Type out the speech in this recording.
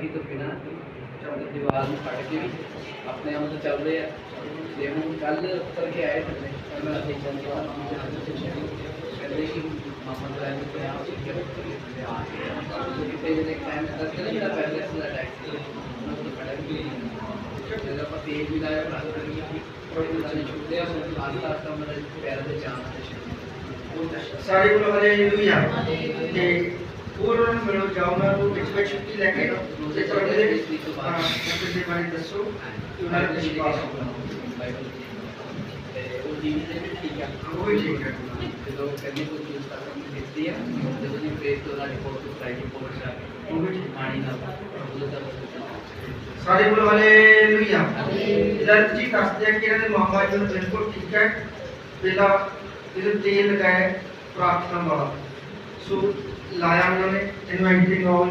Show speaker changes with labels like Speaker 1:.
Speaker 1: अभी तो बिना दीवार में फट के भी अपने हम तो चल रहे हैं। देखो कल उतर के आए थे। कहते कि मोहम्मद रैन को यहाँ कितने बजे टाइम दस नहीं मेरा पहले से अटैक खड़ा भी जगह पर तेज भी लाया थोड़ी बता नहीं छूट गया आस्ता आस्ता मेरा पैर से जान
Speaker 2: साढ़े को हमारे ये भी है પૂર્ણ મેળો જાવનારું દેશભક્તિ લેખે ચડલે પછી મારી દસો
Speaker 1: તમારે પછી પાસ
Speaker 2: सारे बोलो हालेलुया दर्जी कास्तिया के ने मोहम्मद बिल्कुल ठीक है। पहला इधर तेल लगाए प्रार्थना वाला सो लाया उन्होंने लोगों ने इन्वेंट्री नॉवल